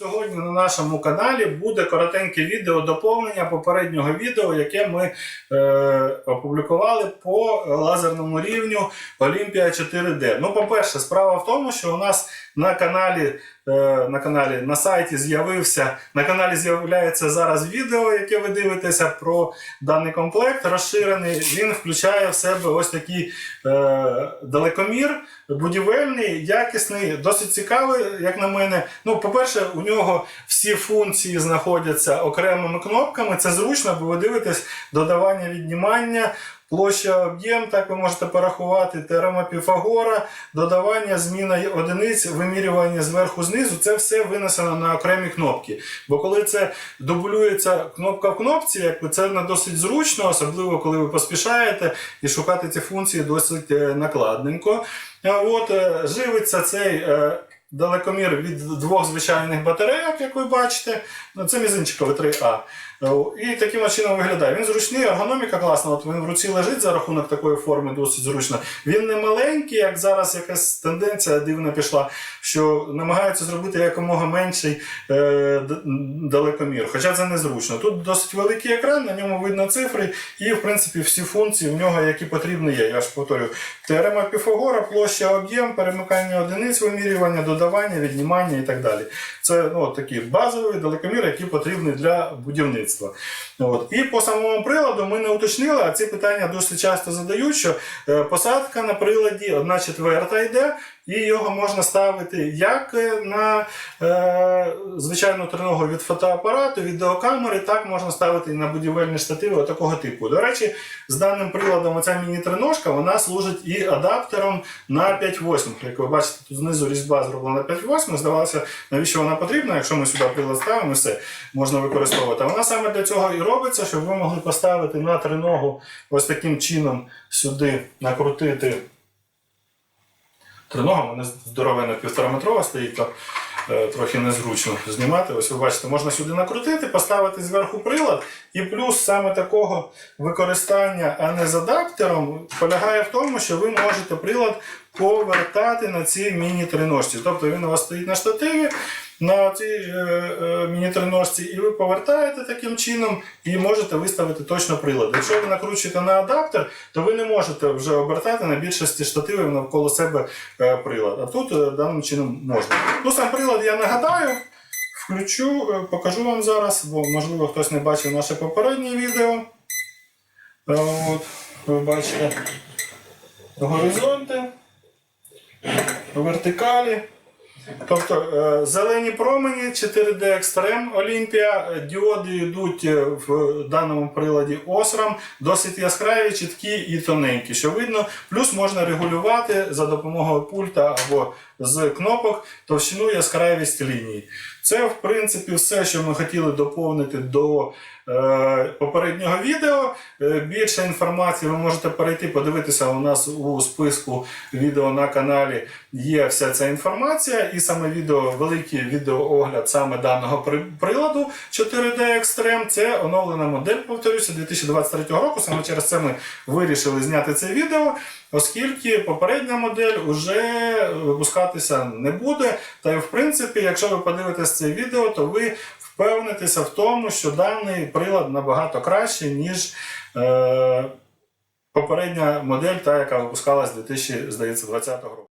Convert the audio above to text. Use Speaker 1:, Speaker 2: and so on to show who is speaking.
Speaker 1: Сьогодні на нашому каналі буде коротеньке відео доповнення попереднього відео, яке ми е, опублікували по лазерному рівню Олімпія 4D. Ну, по-перше, справа в тому, що у нас на каналі, е, на каналі на сайті з'явився на каналі з'являється зараз відео, яке ви дивитеся про даний комплект розширений. Він включає в себе ось такий е, далекомір, будівельний, якісний, досить цікавий, як на мене. Ну, по-перше, у нього всі функції знаходяться окремими кнопками. Це зручно, бо ви дивитесь додавання віднімання. Площа об'єм, так ви можете порахувати, теорема Піфагора, додавання, зміна одиниць, вимірювання зверху знизу це все винесено на окремі кнопки. Бо коли це дублюється кнопка в кнопці, якби це не досить зручно, особливо коли ви поспішаєте і шукати ці функції досить е, накладненько. От е, живиться цей. Далекомір від двох звичайних батарейок, як ви бачите, Ну, це мізинчиковий 3А. Е, І таким чином виглядає. Він зручний, ергономіка класна. От він в руці лежить за рахунок такої форми, досить зручно. Він не маленький, як зараз якась тенденція дивна пішла, що намагаються зробити якомога менший е, далекомір. Хоча це незручно. Тут досить великий екран, на ньому видно цифри, і в принципі всі функції в нього, які потрібні є. Я ж повторюю. Теорема Піфагора, площа, об'єм, перемикання одиниць, вимірювання, додавання, віднімання і так далі. Це ну, такі базові далекоміри, які потрібні для будівництва. От. І по самому приладу ми не уточнили, а ці питання досить часто задають, що е, посадка на приладі 1 четверта йде, і його можна ставити як е, на е, звичайну треногу від фотоапарату, відеокамери, так можна ставити і на будівельні штативи такого типу. До речі, з даним приладом оця міні-треножка вона служить і адаптером на 5.8. Як ви бачите, тут знизу різьба зроблена 5.8. Здавалося, навіщо вона потрібна, якщо ми сюди прилад ставимо, все можна використовувати. Вона саме для цього і робиться, щоб ви могли поставити на треногу ось таким чином сюди накрутити. Тринога, вона мене здоровена півтораметрова стоїть, то е, трохи незручно знімати. Ось ви бачите, можна сюди накрутити, поставити зверху прилад. І плюс саме такого використання, а не з адаптером, полягає в тому, що ви можете прилад повертати на цій міні-триножці. Тобто він у вас стоїть на штативі на цій е, е, міні-триножці, і ви повертаєте таким чином і можете виставити точно прилад. Якщо ви накручуєте на адаптер, то ви не можете вже обертати на більшості штативів навколо себе е, прилад. А тут е, даним чином можна. Ну, сам прилад я нагадаю. Включу, е, покажу вам зараз, бо можливо хтось не бачив наше попереднє відео. От, ви бачите горизонти, вертикалі. Тобто е, зелені промені 4D Extreme Olympia, діоди йдуть е, в даному приладі Osram, досить яскраві, чіткі і тоненькі, що видно. Плюс можна регулювати за допомогою пульта або з кнопок товщину яскравість лінії. Це, в принципі, все, що ми хотіли доповнити до попереднього відео. Е, більше інформації ви можете перейти, подивитися у нас у списку відео на каналі. Є вся ця інформація, і саме відео, великий відеоогляд саме даного приладу 4D Extreme. Це оновлена модель, повторюся, 2023 року. Саме через це ми вирішили зняти це відео, оскільки попередня модель вже випускатися не буде. Та й в принципі, якщо ви подивитесь це відео, то ви впевнитеся в тому, що даний прилад набагато кращий, ніж. Е, Попередня модель, та яка випускалась 2020 року.